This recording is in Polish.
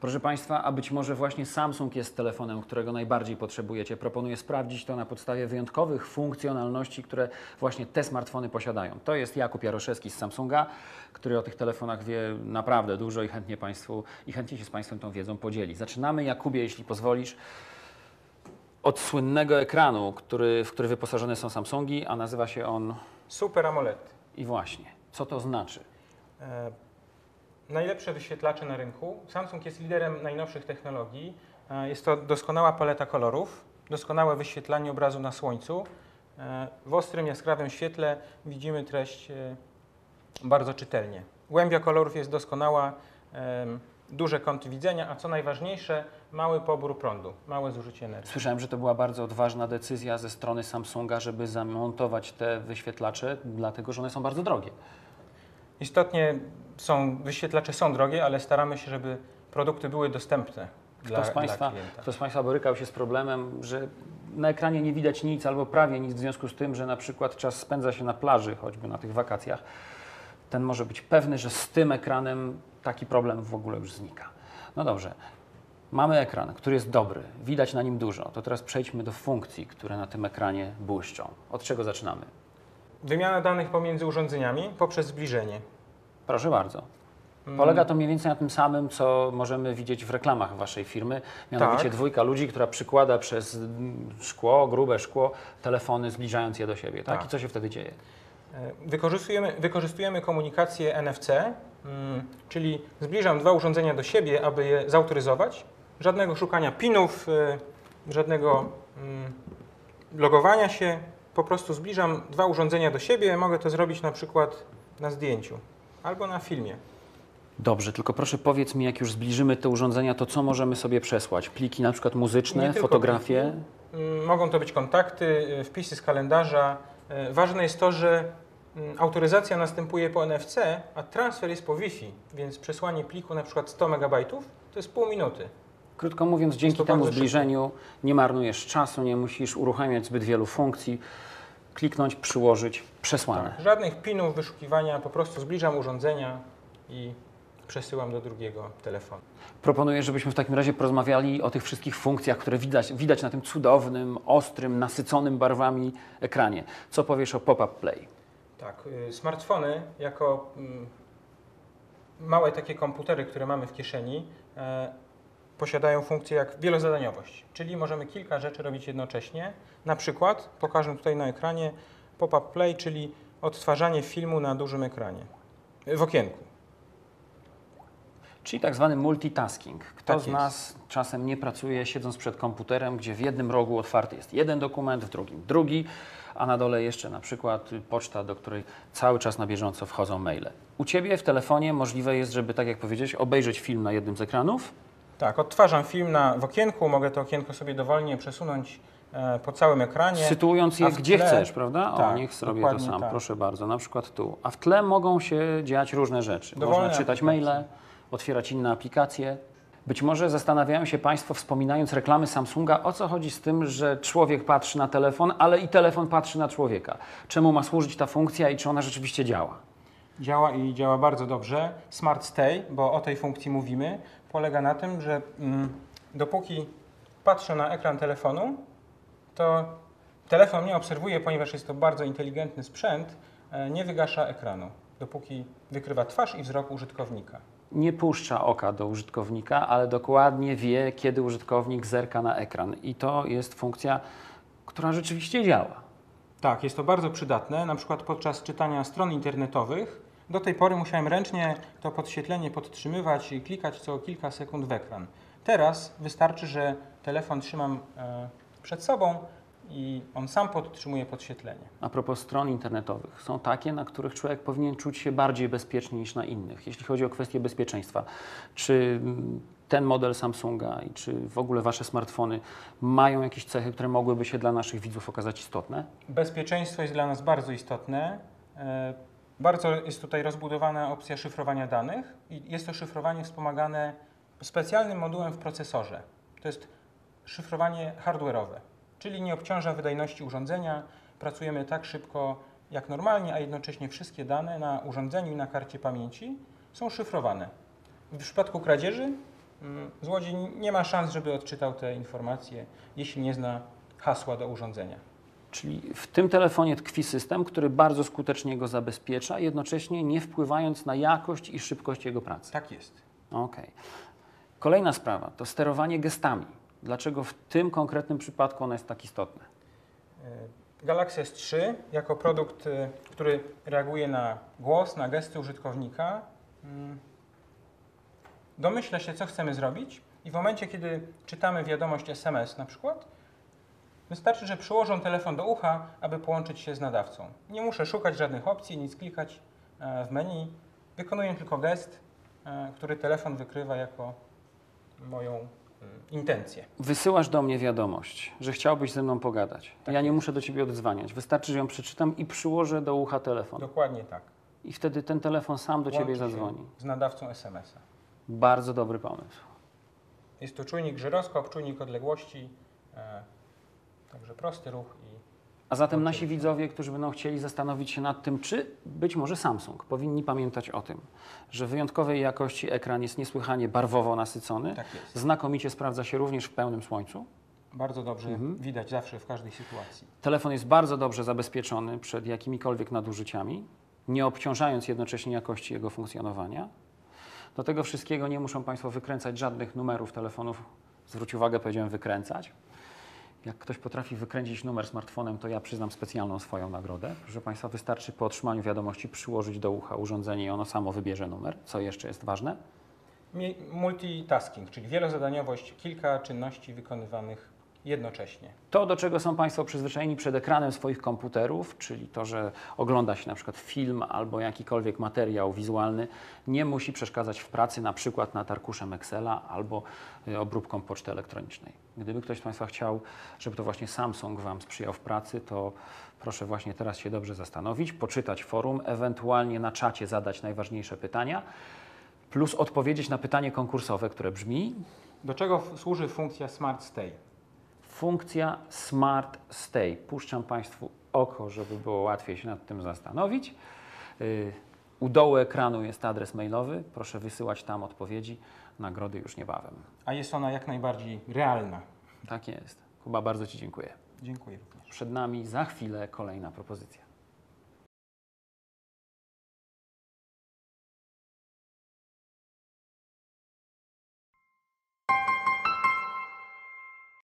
Proszę Państwa, a być może właśnie Samsung jest telefonem, którego najbardziej potrzebujecie. Proponuję sprawdzić to na podstawie wyjątkowych funkcjonalności, które właśnie te smartfony posiadają. To jest Jakub Jaroszewski z Samsunga, który o tych telefonach wie naprawdę dużo i chętnie, Państwu, i chętnie się z Państwem tą wiedzą podzieli. Zaczynamy, Jakubie, jeśli pozwolisz, od słynnego ekranu, który, w który wyposażone są Samsungi, a nazywa się on Super AMOLED. i właśnie. Co to znaczy? E, najlepsze wyświetlacze na rynku. Samsung jest liderem najnowszych technologii. E, jest to doskonała paleta kolorów, doskonałe wyświetlanie obrazu na słońcu. E, w ostrym, jaskrawym świetle widzimy treść e, bardzo czytelnie. Głębia kolorów jest doskonała, duże kąty widzenia, a co najważniejsze, mały pobór prądu, małe zużycie energii. Słyszałem, że to była bardzo odważna decyzja ze strony Samsunga, żeby zamontować te wyświetlacze, dlatego że one są bardzo drogie. Istotnie są, wyświetlacze są drogie, ale staramy się, żeby produkty były dostępne Kto, dla, z Państwa, dla kto z Państwa borykał się z problemem, że na ekranie nie widać nic albo prawie nic w związku z tym, że na przykład czas spędza się na plaży, choćby na tych wakacjach, ten może być pewny, że z tym ekranem taki problem w ogóle już znika. No dobrze, mamy ekran, który jest dobry, widać na nim dużo, to teraz przejdźmy do funkcji, które na tym ekranie błyszczą. Od czego zaczynamy? Wymiana danych pomiędzy urządzeniami poprzez zbliżenie. Proszę bardzo. Mm, Polega to mniej więcej na tym samym, co możemy widzieć w reklamach waszej firmy. Mianowicie Tak. dwójka ludzi, która przykłada przez mm, szkło, grube szkło, telefony, zbliżając je do siebie. Tak? Tak. I co się wtedy dzieje? E, Wykorzystujemy, wykorzystujemy komunikację NFC, mm, czyli zbliżam dwa urządzenia do siebie, aby je zautoryzować. Żadnego szukania pinów, e, żadnego logowania się. Po prostu zbliżam dwa urządzenia do siebie. Mogę to zrobić na przykład na zdjęciu albo na filmie. Dobrze, tylko proszę powiedz mi, jak już zbliżymy te urządzenia, to co możemy sobie przesłać? Pliki na przykład muzyczne, fotografie? Mm, Mogą to być kontakty, y, wpisy z kalendarza. Y, Ważne jest to, że mm, autoryzacja następuje po NFC, a transfer jest po Wi-Fi, więc przesłanie pliku na przykład 100 MB to jest pół minuty. Krótko mówiąc, dzięki temu zbliżeniu nie marnujesz czasu, nie musisz uruchamiać zbyt wielu funkcji. Kliknąć, przyłożyć, przesłane. Tak. Żadnych pinów, wyszukiwania, po prostu zbliżam urządzenia i przesyłam do drugiego telefonu. Proponuję, żebyśmy w takim razie porozmawiali o tych wszystkich funkcjach, które widać, widać na tym cudownym, ostrym, nasyconym barwami ekranie. Co powiesz o pop-up play? Tak, y, smartfony jako mm, małe takie komputery, które mamy w kieszeni, e, posiadają funkcję jak wielozadaniowość, czyli możemy kilka rzeczy robić jednocześnie. Na przykład, pokażę tutaj na ekranie, pop-up play, czyli odtwarzanie filmu na dużym ekranie, w okienku. Czyli tak zwany multitasking. Kto Tak z nas czasem nie pracuje siedząc przed komputerem, gdzie w jednym rogu otwarty jest jeden dokument, w drugim drugi, a na dole jeszcze na przykład poczta, do której cały czas na bieżąco wchodzą maile. U Ciebie w telefonie możliwe jest, żeby, tak jak powiedziałeś, obejrzeć film na jednym z ekranów, Tak, odtwarzam film na, w okienku, mogę to okienko sobie dowolnie przesunąć e, po całym ekranie. sytuując je w gdzie tle- chcesz, prawda? o, tak, niech zrobię to sam, tak. proszę bardzo, na przykład tu. A w tle mogą się dziać różne rzeczy. Dowolne Można czytać aplikacje. maile, otwierać inne aplikacje. Być może zastanawiają się Państwo, wspominając reklamy Samsunga, o co chodzi z tym, że człowiek patrzy na telefon, ale i telefon patrzy na człowieka. Czemu ma służyć ta funkcja i czy ona rzeczywiście działa? Działa i działa bardzo dobrze. Smart Stay, bo o tej funkcji mówimy, polega na tym, że mm, dopóki patrzę na ekran telefonu, to telefon mnie obserwuje, ponieważ jest to bardzo inteligentny sprzęt, e, nie wygasza ekranu, dopóki wykrywa twarz i wzrok użytkownika. Nie puszcza oka do użytkownika, ale dokładnie wie, kiedy użytkownik zerka na ekran. I to jest funkcja, która rzeczywiście działa. Tak, jest to bardzo przydatne, na przykład podczas czytania stron internetowych. Do tej pory musiałem ręcznie to podświetlenie podtrzymywać i klikać co kilka sekund w ekran. Teraz wystarczy, że telefon trzymam e, przed sobą i on sam podtrzymuje podświetlenie. A propos stron internetowych, są takie, na których człowiek powinien czuć się bardziej bezpiecznie niż na innych, jeśli chodzi o kwestie bezpieczeństwa. Czy mm, ten model Samsunga i czy w ogóle Wasze smartfony mają jakieś cechy, które mogłyby się dla naszych widzów okazać istotne? Bezpieczeństwo jest dla nas bardzo istotne. Bardzo jest tutaj rozbudowana opcja szyfrowania danych i jest to szyfrowanie wspomagane specjalnym modułem w procesorze. To jest szyfrowanie hardware'owe, czyli nie obciąża wydajności urządzenia. Pracujemy tak szybko jak normalnie, a jednocześnie wszystkie dane na urządzeniu i na karcie pamięci są szyfrowane. W przypadku kradzieży mm, złodziej nie ma szans, żeby odczytał te informacje, jeśli nie zna hasła do urządzenia. Czyli w tym telefonie tkwi system, który bardzo skutecznie go zabezpiecza, jednocześnie nie wpływając na jakość i szybkość jego pracy. Tak jest. Okej. Kolejna sprawa to sterowanie gestami. Dlaczego w tym konkretnym przypadku ono jest tak istotne? Y, Galaxy S3 jako produkt, y, który reaguje na głos, na gesty użytkownika, mm, domyśla się, co chcemy zrobić i w momencie, kiedy czytamy wiadomość SMS na przykład, wystarczy, że przyłożę telefon do ucha, aby połączyć się z nadawcą. Nie muszę szukać żadnych opcji, nic klikać e, w menu. Wykonuję tylko gest, e, który telefon wykrywa jako moją mm, intencję. Wysyłasz do mnie wiadomość, że chciałbyś ze mną pogadać. Tak ja nie muszę do ciebie odzwaniać. Wystarczy, że ją przeczytam i przyłożę do ucha telefon. Dokładnie tak. I wtedy ten telefon sam do ciebie Łączy się zadzwoni. Z nadawcą SMS-a. Bardzo dobry pomysł. Jest to czujnik żyroskop, czujnik odległości, e, także prosty ruch i A zatem nasi widzowie, którzy będą chcieli zastanowić się nad tym, czy być może Samsung, powinni pamiętać o tym, że wyjątkowej jakości ekran jest niesłychanie barwowo nasycony, tak jest. znakomicie sprawdza się również w pełnym słońcu. Bardzo dobrze Mhm. widać zawsze w każdej sytuacji. Telefon jest bardzo dobrze zabezpieczony przed jakimikolwiek nadużyciami, nie obciążając jednocześnie jakości jego funkcjonowania. Do tego wszystkiego nie muszą Państwo wykręcać żadnych numerów telefonów. Zwróć uwagę, powiedziałem wykręcać. Jak ktoś potrafi wykręcić numer smartfonem, to ja przyznam specjalną swoją nagrodę. Proszę Państwa, wystarczy po otrzymaniu wiadomości przyłożyć do ucha urządzenie i ono samo wybierze numer. Co jeszcze jest ważne? Multitasking, czyli wielozadaniowość, kilka czynności wykonywanych jednocześnie. To, do czego są Państwo przyzwyczajeni przed ekranem swoich komputerów, czyli to, że ogląda się na przykład film albo jakikolwiek materiał wizualny, nie musi przeszkadzać w pracy, na przykład nad arkuszem Excela albo y, obróbką poczty elektronicznej. Gdyby ktoś z Państwa chciał, żeby to właśnie Samsung Wam sprzyjał w pracy, to proszę właśnie teraz się dobrze zastanowić, poczytać forum, ewentualnie na czacie zadać najważniejsze pytania, plus odpowiedzieć na pytanie konkursowe, które brzmi, Do czego służy funkcja Smart Stay? Funkcja Smart Stay. Puszczam Państwu oko, żeby było łatwiej się nad tym zastanowić. Yy, U dołu ekranu jest adres mailowy. Proszę wysyłać tam odpowiedzi. Nagrody już niebawem. A jest ona jak najbardziej realna. Tak jest. Kuba, bardzo Ci dziękuję. Dziękuję również. Przed nami za chwilę kolejna propozycja.